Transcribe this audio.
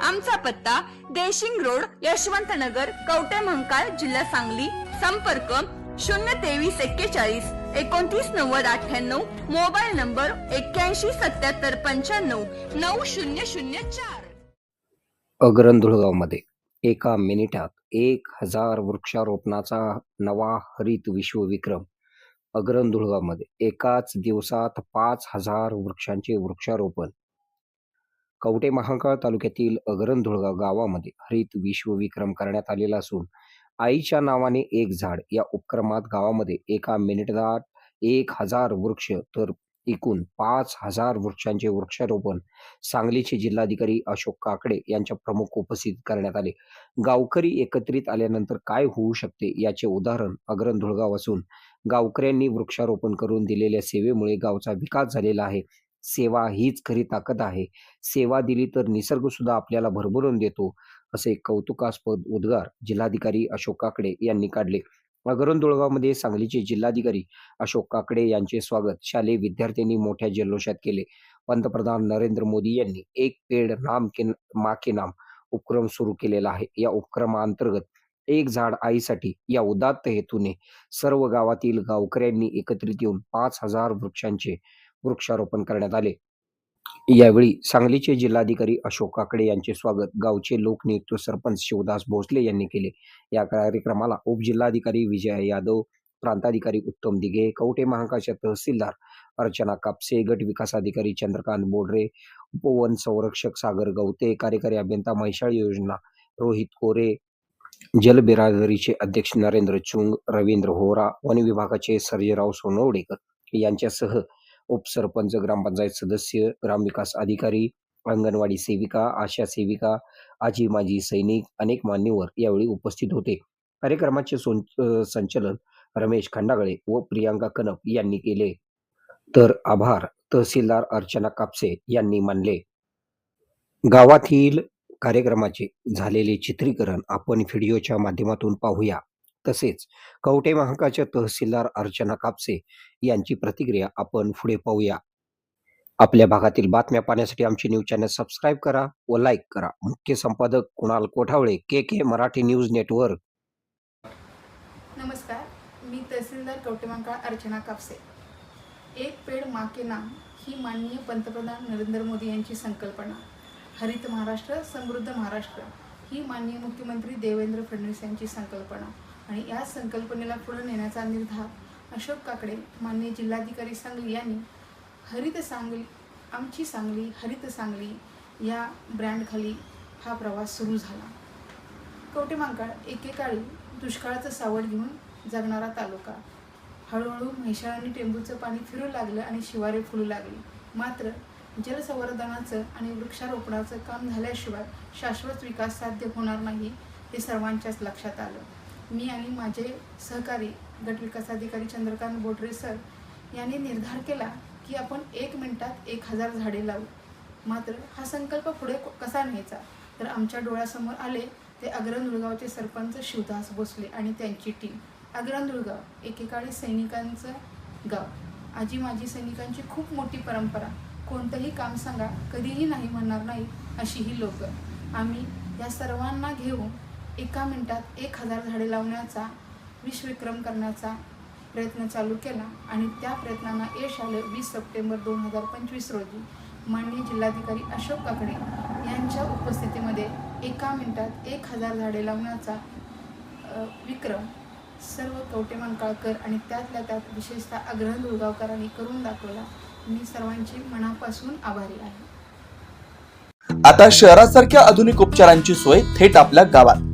आमचा पत्ता देशिंग रोड यशवंत नगर कवटे महंकाळ जिल्हा सांगली. संपर्क शून्य तेवीस एक्केचाळीस एकोणतीस नव्वद अठ्ठ्याण्णव. मोबाईल नंबर एक्क्याऐंशी सत्याहत्तर पंच्याण्णव नऊ शून्य शून्य चार. अग्रंधुळगावमध्ये एका मिनिटात एक हजार वृक्षारोपणाचा नवा हरित विश्वविक्रम. अग्रंधुळगावमध्ये एकाच दिवसात पाच हजार वृक्षांचे वृक्षारोपण. कवटे महाकाळ तालुक्यातील अग्रंधुळगाव गावामध्ये हरित विश्वविक्रम करण्यात आलेला असून आईच्या नावाने एक झाड या उपक्रमात गावामध्ये एका मिनिटात एक हजार वृक्ष तर एकूण पाच हजार वृक्षांचे वृक्षारोपण सांगलीचे जिल्हाधिकारी अशोक काकडे यांच्या प्रमुख उपस्थित करण्यात आले. गावकरी एकत्रित आल्यानंतर काय होऊ शकते याचे उदाहरण अग्रंधुळगाव असून गावकऱ्यांनी वृक्षारोपण करून दिलेल्या सेवेमुळे गावचा विकास झालेला आहे. सेवा हीच खरी ताकद आहे. सेवा दिली तर निसर्ग सुद्धा आपल्याला भरभरून देतो असे कौतुकास्पद उद्गार जिल्हाधिकारी अशोक काकडे यांनी काढले. अग्रंधुळगावमध्ये सांगलीचे जिल्हाधिकारी अशोक काकडे यांचे स्वागत शालेय विद्यार्थ्यांनी मोठ्या जल्लोषात केले. पंतप्रधान नरेंद्र मोदी यांनी एक पेड नाम के मा के नाम उपक्रम सुरू केलेला आहे. या उपक्रमाअंतर्गत एक झाड आईसाठी या उदात्त हेतूने सर्व गावातील गावकऱ्यांनी एकत्रित येऊन पाच हजार वृक्षांचे वृक्षारोपण करण्यात आले. यावेळी सांगलीचे जिल्हाधिकारी अशोक काकडे यांचे स्वागत गावचे लोकनियुक्त सरपंच शिवदास भोसले यांनी केले. या कार्यक्रमाला उपजिल्हाधिकारी विजय यादव प्रांताधिकारी उत्तम दिघे कवटे महांकाळच्या तहसीलदार अर्चना कापसे गट विकास अधिकारी चंद्रकांत बोडरे उपवन संरक्षक सागर गवते कार्यकारी अभियंता म्हैसाळ योजना रोहित कोरे जलबिरादरीचे अध्यक्ष नरेंद्र चुंग रवींद्र होरा वन विभागाचे सर्जेराव सोनवडेकर यांच्यासह उपसरपंच ग्रामपंचायत सदस्य ग्रामविकास अधिकारी अंगणवाडी सेविका आशा सेविका आजी माजी सैनिक अनेक मान्यवर यावेळी उपस्थित होते. कार्यक्रमाचे संचालन संचलन रमेश खंडागळे व प्रियांका कनप यांनी केले. तर आभार तहसीलदार अर्चना कापसे यांनी मानले. गावातील कार्यक्रमाचे झालेले चित्रीकरण आपण व्हिडिओच्या माध्यमातून पाहूया. तसेच कवटे महाकाच्या तहसीलदार अर्चना कापसे यांची प्रतिक्रिया आपण पुढे पाहूया. आपल्या भागातील बातम्या पाहण्यासाठी आमचे न्यूज चॅनल सबस्क्राईब करा व लाईक करा. मुख्य संपादक Kunal Kothavale K K Marathi news network. नमस्कार मी तहसीलदार कवटेमांकाळ अर्चना कापसे. एक पेड मा के नाम ही माननीय पंतप्रधान नरेंद्र मोदी यांची संकल्पना. हरित महाराष्ट्र समृद्ध महाराष्ट्र ही माननीय मुख्यमंत्री देवेंद्र फडणवीस यांची संकल्पना. आणि या संकल्पनेला पुढे नेण्याचा निर्धार अशोक काकडे माननीय जिल्हाधिकारी सांगली यांनी हरित सांगली आमची सांगली हरित सांगली या ब्रँडखाली हा प्रवास सुरू झाला. कवटेमांकाळ एकेकाळी दुष्काळाचं सावड घेऊन जगणारा तालुका. हळूहळू म्हैशाळ आणि टेंबूचं पाणी फिरू लागलं आणि शिवारे फुलू लागली. मात्र जलसंवर्धनाचं आणि वृक्षारोपणाचं काम झाल्याशिवाय शाश्वत विकास साध्य होणार नाही हे सर्वांच्याच लक्षात आलं. मी आणि माझे सहकारी गटविकास अधिकारी चंद्रकांत बोटरे सर यांनी निर्धार केला की आपण एक मिनिटात एक हजार झाडे लावू. मात्र हा संकल्प पुढे कसा न्यायचा? तर आमच्या डोळ्यासमोर आले ते अग्रनुळगावचे सरपंच शिवदास भोसले आणि त्यांची टीम अग्रनुळगाव एकेकाळी सैनिकांचं गाव. आजी माजी सैनिकांची खूप मोठी परंपरा. कोणतंही काम सांगा कधीही नाही म्हणणार नाही अशी ही लोक. आम्ही या सर्वांना घेऊन एका मिनिटात एक हजार झाडे लावण्याचा विश्वविक्रम करण्याचा प्रयत्न चालू केला आणि त्या प्रयत्नांना यश आलं वीस सप्टेंबर दोन हजार पंचवीस रोजी. माननीय जिल्हाधिकारी अशोक काकडे यांच्या उपस्थितीमध्ये एका मिनिटात एक हजार झाडे लावण्याचा विक्रम सर्व कवटेमांकाळकर आणि त्यातल्या त्यात विशेषतः अग्रहण दुर्गावकरांनी करून दाखवला. मी सर्वांची मनापासून आभारी आहे. आता शहरासारख्या आधुनिक उपचारांची सोय थेट आपल्या गावात.